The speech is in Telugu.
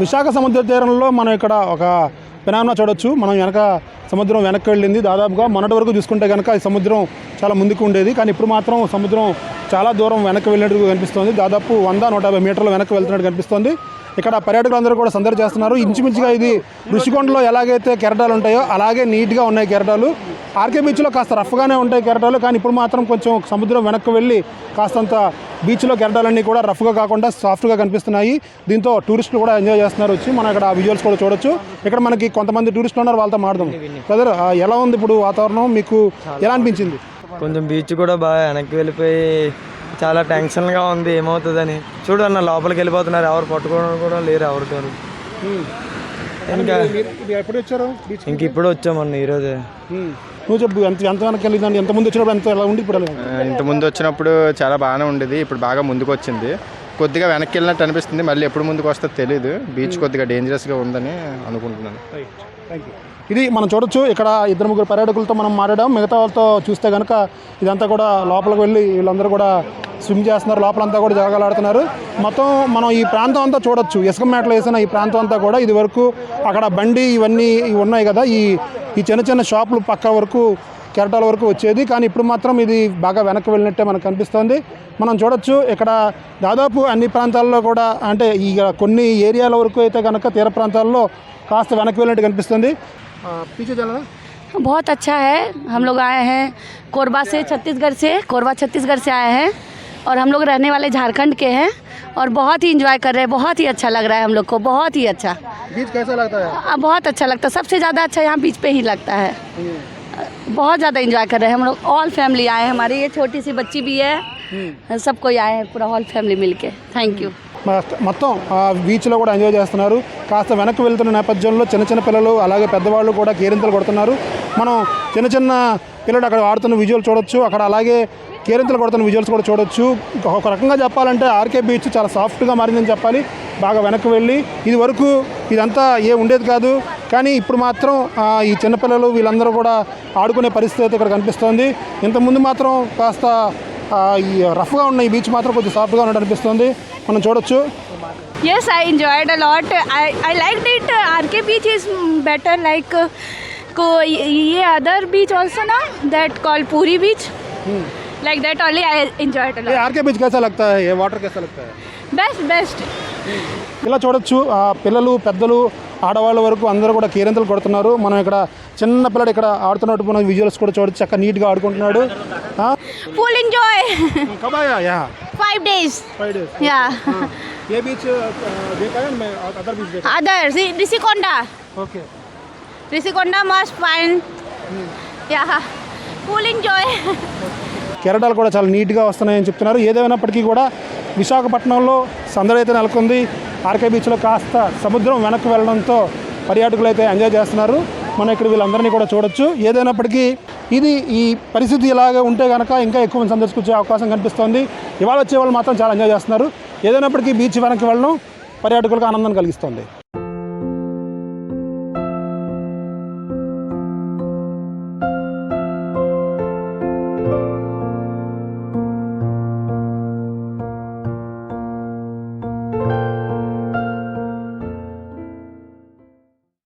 విశాఖ సముద్ర తీరంలో మనం ఇక్కడ ఒక పెనామా చూడొచ్చు. మనం వెనక సముద్రం వెనక్కి వెళ్ళింది. దాదాపుగా మొన్నటి వరకు చూసుకుంటే కనుక ఈ సముద్రం చాలా ముందుకు ఉండేది. కానీ ఇప్పుడు మాత్రం సముద్రం చాలా దూరం వెనక్కి వెళ్ళినట్టు కనిపిస్తుంది. దాదాపు వంద నూట యాభై మీటర్లు వెనక్కి వెళ్తున్నట్టు కనిపిస్తుంది. ఇక్కడ పర్యాటకులందరూ కూడా సందడి చేస్తున్నారు. ఇంచుమించుగా ఇది ఋషికొండలో ఎలాగైతే కెరటాలు ఉంటాయో అలాగే నీట్గా ఉన్నాయి కెరటాలు. ఆర్కే బీచ్లో కాస్త రఫ్గానే ఉంటాయి కెరటాలు కానీ ఇప్పుడు మాత్రం కొంచెం సముద్రం వెనక్కి వెళ్ళి కాస్తంత బీచ్లో కెరటాలన్నీ కూడా రఫ్గా కాకుండా సాఫ్ట్గా కనిపిస్తున్నాయి. దీంతో టూరిస్టులు కూడా ఎంజాయ్ చేస్తున్నారు వచ్చి. మనం ఇక్కడ విజువల్స్ కూడా చూడొచ్చు. ఇక్కడ మనకి కొంతమంది టూరిస్టులు ఉన్నారు వాళ్ళతో మాడదాం బ్రదర్ ఎలా ఉంది ఇప్పుడు వాతావరణం? మీకు ఎలా అనిపించింది? కొంచెం బీచ్ కూడా బాగా వెనక్కి వెళ్ళిపోయి చాలా టెన్షన్గా ఉంది. ఏమవుతుందని చూడు అన్న లోపలికి వెళ్ళిపోతున్నారు. ఎవరు పట్టుకోవడం కూడా లేరు ఎవరితో. ఇంకా ఎప్పుడు వచ్చారు ఇంక ఇప్పుడు వచ్చామన్న ఈరోజే నువ్వు చెప్పు ఎంత ఎంత వెనక్కి వెళ్ళిందండి? ఎంత ముందు వచ్చినప్పుడు ఎంత ఎలా ఉంది? ఇప్పుడు? ఇంత ముందు వచ్చినప్పుడు చాలా బాగానే ఉండేది ఇప్పుడు బాగా ముందుకు వచ్చింది. కొద్దిగా వెనక్కి వెళ్ళినట్టు అనిపిస్తుంది మళ్ళీ ఎప్పుడు ముందుకు వస్తుందో తెలియదు బీచ్ కొద్దిగా డేంజరస్గా ఉందని అనుకుంటున్నాను. ఇది మనం చూడొచ్చు ఇక్కడ ఇద్దరు ముగ్గురు పర్యాటకులతో మనం మాట్లాడాం. మిగతా వాళ్ళతో చూస్తే కనుక ఇదంతా కూడా లోపలికి వెళ్ళి వీళ్ళందరూ కూడా స్విమ్ చేస్తున్నారు లోపలంతా కూడా జలగాలాడుతున్నారు మొత్తం మనం ఈ ప్రాంతం అంతా చూడొచ్చు. ఇసుక మేటలు వేసిన ఈ ప్రాంతం అంతా కూడా ఇది వరకు అక్కడ బండి ఇవన్నీ ఉన్నాయి కదా ఈ ఈ చిన్న చిన్న షాపులు పక్క వరకు కెరటాల వరకు వచ్చేది. కానీ ఇప్పుడు మాత్రం ఇది బాగా వెనక్కి వెళ్ళినట్టే మనకు కనిపిస్తుంది. మనం చూడొచ్చు ఇక్కడ దాదాపు అన్ని ప్రాంతాల్లో కూడా అంటే ఈ కొన్ని ఏరియాల వరకు అయితే కనుక తీర ప్రాంతాల్లో కాస్త వెనక్కి వెళ్ళినట్టు కనిపిస్తుంది. బహుత్ అచ్చా హే अच्छा है। हम लोग ఛత్తీస్గఢ్ हैं कोरबा से छत्तीसगढ़ से और हम लोग रहने वाले झारखंड के हैं और बहुत ही इंजॉय कर रहे हैं बहुत ही अच्छा लग रहा है हम लोग को बहुत ही अच्छा बीच कैसा लगता है आ, बहुत अच्छा लगता है सबसे ज़्यादा अच्छा यहाँ बीच पे ही लगता है बहुत ज़्यादा इंजॉय कर रहे हैं हम लोग ऑल फैमिली आए हैं हमारी ये छोटी सी बच्ची भी है सब कोई आए हैं पूरा ऑल फैमिली मिल के थैंक यू మొత్త- మొత్తం ఆ బీచ్లో కూడా ఎంజాయ్ చేస్తున్నారు కాస్త వెనక్కి వెళ్తున్న నేపథ్యంలో చిన్న చిన్న పిల్లలు అలాగే పెద్దవాళ్ళు కూడా కేరింతలు కొడుతున్నారు మనం చిన్న చిన్న పిల్లలు అక్కడ ఆడుతున్న విజువల్ చూడొచ్చు అక్కడ అలాగే కేరింతలు కొడుతున్న విజువల్స్ కూడా చూడొచ్చు ఒక- ఒక రకంగా చెప్పాలంటే ఆర్కే బీచ్ చాలా సాఫ్ట్గా మారిందని చెప్పాలి బాగా వెనక్కి వెళ్ళి ఇది వరకు ఇదంతా ఏ ఉండేది కాదు కానీ ఇప్పుడు మాత్రం ఆ, ఈ చిన్నపిల్లలు వీళ్ళందరూ కూడా ఆడుకునే పరిస్థితి అయితే ఇక్కడ కనిపిస్తోంది ఇంతకుముందు మాత్రం కాస్త ఆ, ఈ రఫ్గా ఉన్న ఈ బీచ్ మాత్రం కొంచెం సాఫ్ట్గా ఉన్నట్టు అనిపిస్తుంది మనం చూడొచ్చు Yes, I enjoyed a lot. I, I liked it. RK beach is better. Like, uh, को ये other beach also ना that called Puri beach. Like that only I enjoyed a ये lot. आर के बीच कैसा लगता है ये वाटर कैसा लगता है Best, best. ఇలా చూడొచ్చు ఆ పిల్లలు పెద్దలు ఆడవాళ్ళ వరకు అందరూ కూడా కేరింతలు కొడుతున్నారు మనం ఇక్కడ చిన్న పిల్లడు ఇక్కడ ఆడుతున్నట్టు మనం విజువల్స్ కూడా చూడొచ్చు చక్కగా నీట్గా ఆడుకుంటున్నాడు ఆ? Full enjoy. కబ్ ఆయా yeah Five days. Five days Yeah. ఏ బీచ్ देखा है मैं अदर बीच देखा Others, Risikonda. Okay Risikonda must find. Yeah. Full enjoy. కెరటాలు కూడా చాలా నీట్గా వస్తున్నాయని చెప్తున్నారు. ఏదేమైనప్పటికీ కూడా విశాఖపట్నంలో సందడి అయితే నెలకొంది. ఆర్కే బీచ్లో కాస్త సముద్రం వెనక్కి వెళ్ళడంతో పర్యాటకులు అయితే ఎంజాయ్ చేస్తున్నారు. మనం ఇక్కడ వీళ్ళందరినీ కూడా చూడొచ్చు. ఏదైనప్పటికీ ఇది ఈ పరిస్థితి ఇలాగే ఉంటే కనుక ఇంకా ఎక్కువ మంది సందర్శించే అవకాశం కనిపిస్తోంది. ఇవాళ వచ్చే వాళ్ళు మాత్రం చాలా ఎంజాయ్ చేస్తున్నారు. ఏదైనప్పటికీ బీచ్ వెనక్కి వెళ్ళడం పర్యాటకులకు ఆనందం కలిగిస్తుంది.